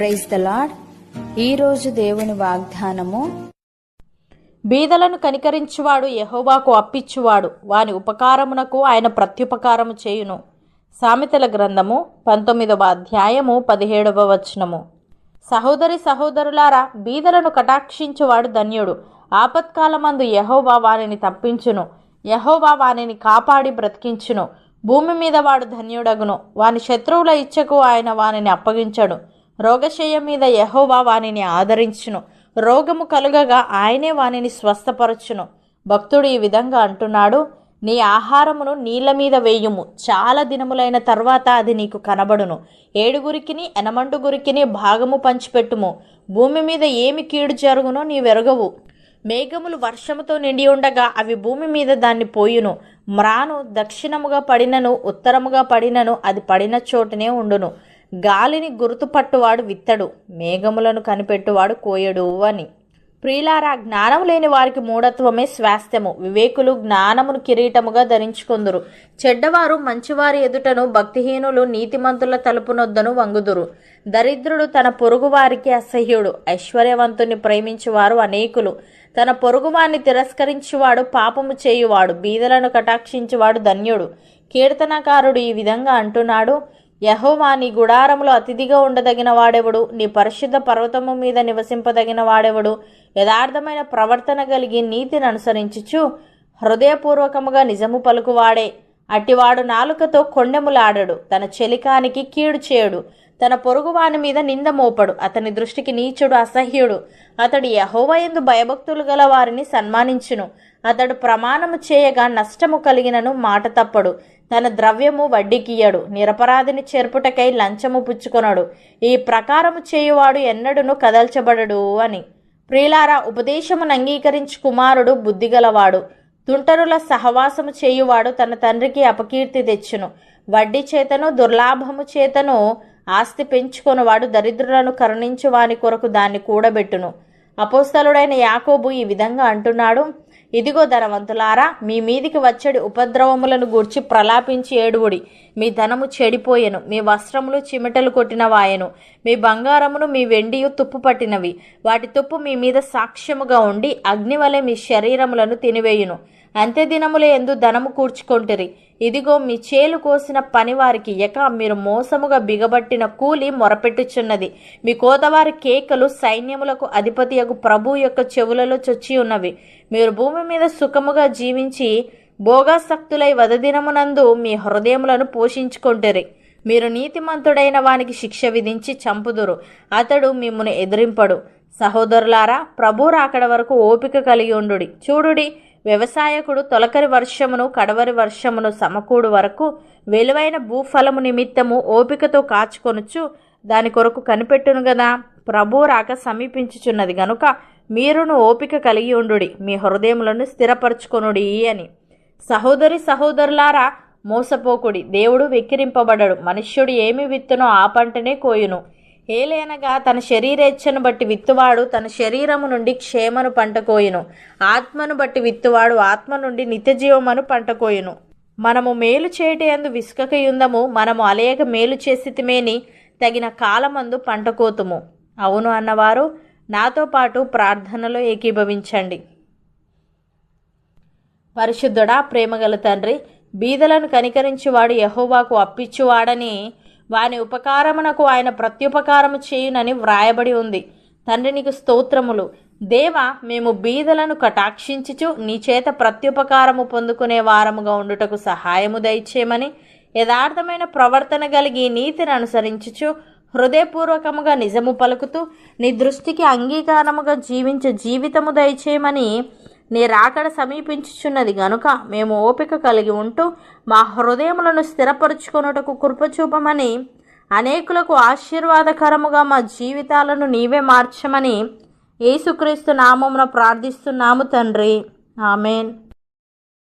Praise the lord ఈరోజు దేవుని వాగ్దానము బీదలను కనికరించువాడు యహోవాకు అప్పిచ్చువాడు. వాని ఉపకారమునకు ఆయన ప్రత్యుపకారము చేయును. సామెతల గ్రంథము పంతొమ్మిదవ అధ్యాయము పదిహేడవ వచనము. సహోదరి సహోదరులారా బీదలను కటాక్షించువాడు ధన్యుడు. ఆపత్కాలమందు యహోవా వానిని తప్పించును. యహోవా వానిని కాపాడి బ్రతికించును. భూమి మీద వాడు ధన్యుడగును. వాని శత్రువుల ఇచ్చకు ఆయన వానిని అప్పగించడు. రోగశయ్య మీద యెహోవా వానిని ఆదరించును. రోగము కలుగగా ఆయనే వానిని స్వస్థపరచును. భక్తుడు ఈ విధంగా అంటున్నాడు నీ ఆహారమును నీళ్ళ మీద వేయుము. చాలా దినములైన తర్వాత అది నీకు కనబడును. ఏడుగురికిని ఎనమండుగురికిని భాగము పంచిపెట్టుము. భూమి మీద ఏమి కీడు జరుగునో నీవెరగవు మేఘములు వర్షముతో నిండి ఉండగా అవి భూమి మీద దాన్ని పోయును. మ్రాను దక్షిణముగా పడినను ఉత్తరముగా పడినను అది పడిన చోటనే ఉండును. గాలిని గుర్తుపట్టువాడు విత్తడు మేఘములను కనిపెట్టువాడు కోయడు అని. ప్రియులారా జ్ఞానం లేని వారికి మూఢత్వమే స్వాస్థ్యము. వివేకులు జ్ఞానమును కిరీటముగా ధరించుకుందురు. చెడ్డవారు మంచివారి ఎదుటను భక్తిహీనులు నీతిమంతుల తలుపునొద్దను వంగుదురు. దరిద్రుడు తన పొరుగువారికి అసహ్యుడు ఐశ్వర్యవంతుని ప్రేమించువారు అనేకులు. తన పొరుగువారిని తిరస్కరించువాడు పాపము చేయువాడు బీదలను కటాక్షించువాడు ధన్యుడు. కీర్తనకారుడు ఈ విధంగా అంటున్నాడు యహోవా నీ గుడారములో అతిథిగా ఉండదగిన వాడెవడు? నీ పరిశుద్ధ పర్వతము మీద నివసింపదగిన వాడెవడు? యథార్థమైన ప్రవర్తన కలిగి నీతిని అనుసరించుచు హృదయపూర్వకముగా నిజము పలుకువాడే. అట్టివాడు నాలుకతో కొండెములాడడు. తన చెలికానికి కీడు చేయడు. తన పొరుగువాని మీద నింద మోపడు. అతని దృష్టికి నీచుడు అసహ్యుడు. అతడు యహోవయందు భయభక్తులు గల వారిని సన్మానించును. అతడు ప్రమాణము చేయగా నష్టము కలిగినను మాట తప్పడు. తన ద్రవ్యము వడ్డీకియ్యడు. నిరపరాధిని చెరుపుటకై లంచము పుచ్చుకొనడు. ఈ ప్రకారము చేయువాడు ఎన్నడును కదల్చబడడు అని. ప్రియులారా ఉపదేశమును అంగీకరించి కుమారుడు బుద్ధిగలవాడు. తుంటరుల సహవాసము చేయువాడు తన తండ్రికి అపకీర్తి తెచ్చును. వడ్డీ చేతను దుర్లాభము చేతను ఆస్తి పెంచుకొనివాడు దరిద్రులను కరుణించు వాని కొరకు దాన్ని కూడబెట్టును. అపోస్తలుడైన యాకోబు ఈ విధంగా అంటున్నాడు. ఇదిగో ధనవంతులారా మీ మీదికి వచ్చడి ఉపద్రవములను గూర్చి ప్రలాపించి ఏడువుడి. మీ ధనము చెడిపోయెను మీ వస్త్రములు చిమటలు కొట్టినవాయెను మీ బంగారమును మీ వెండియు తుప్పు పట్టినవి. వాటి తుప్పు మీ మీద సాక్ష్యముగా ఉండి అగ్నివలె మీ శరీరములను తినివేయును. అంత్య దినముల ఎందు ధనము కూర్చుకొంటిరి. ఇదిగో మీ చేలు కోసిన పనివారికి ఎక మీరు మోసముగా బిగబట్టిన కూలి మొరపెట్టుచున్నది. మీ కోతవారి కేకలు సైన్యములకు అధిపతియగు ప్రభు యొక్క చెవులలో చొచ్చి ఉన్నవి. మీరు భూమి మీద సుఖముగా జీవించి భోగాసక్తులై వదదినమునందు మీ హృదయములను పోషించుకొంటిరి. మీరు నీతిమంతుడైన వానికి శిక్ష విధించి చంపుదురు. అతడు మిమ్మును ఎదిరింపడు. సహోదరులారా ప్రభు రాకడ వరకు ఓపిక కలిగి ఉండుడి. చూడుడి వ్యవసాయకుడు తొలకరి వర్షమును కడవరి వర్షమును సమకూడు వరకు విలువైన భూఫలము నిమిత్తము ఓపికతో కాచుకొనుచు దాని కొరకు కనిపెట్టును గదా. ప్రభు రాక సమీపించుచున్నది గనుక మీరును ఓపిక కలిగి ఉండుడి. మీ హృదయములను స్థిరపరచుకొనుడి అని. సహోదరి సహోదరులారా మోసపోకుడి. దేవుడు వెక్కిరింపబడడు. మనుష్యుడు ఏమి విత్తునో ఆ పంటనే కోయును. ఏలేనగా తన శరీరేచ్ఛను బట్టి విత్తువాడు తన శరీరము నుండి క్షేమను పంట కోయును ఆత్మను బట్టి విత్తువాడు ఆత్మ నుండి నిత్యజీవమును పంట కోయును మనము మేలు చేయటందు అందు విసుకకయుందము మనము అలేక మేలు చేసితిమేని తగిన కాలమందు పంట కోతుము అవును అన్నవారు నాతో పాటు ప్రార్థనలో ఏకీభవించండి. పరిశుద్ధుడా ప్రేమగల తండ్రి బీదలను కనికరించువాడు యహోవాకు అప్పిచ్చువాడని వాని ఉపకారమునకు ఆయన ప్రత్యుపకారము చేయునని వ్రాయబడి ఉంది. తండ్రి నీకు స్తోత్రములు. దేవ మేము బీదలను కటాక్షించుచు నీ చేత ప్రత్యుపకారము పొందుకునే వారముగా ఉండుటకు సహాయము దయచేయమని యథార్థమైన ప్రవర్తన కలిగి నీతిని అనుసరించుచు హృదయపూర్వకముగా నిజము పలుకుతూ నీ దృష్టికి అంగీకారముగా జీవించే జీవితము దయచేయమని నీ రాకడ సమీపించుచున్నది గనుక మేము ఓపిక కలిగి ఉంటూ మా హృదయములను స్థిరపరుచుకొనుటకు కృపచూపమని అనేకులకు ఆశీర్వాదకరముగా మా జీవితాలను నీవే మార్చమని యేసుక్రీస్తు నామమున ప్రార్థిస్తున్నాము తండ్రి. ఆమెన్.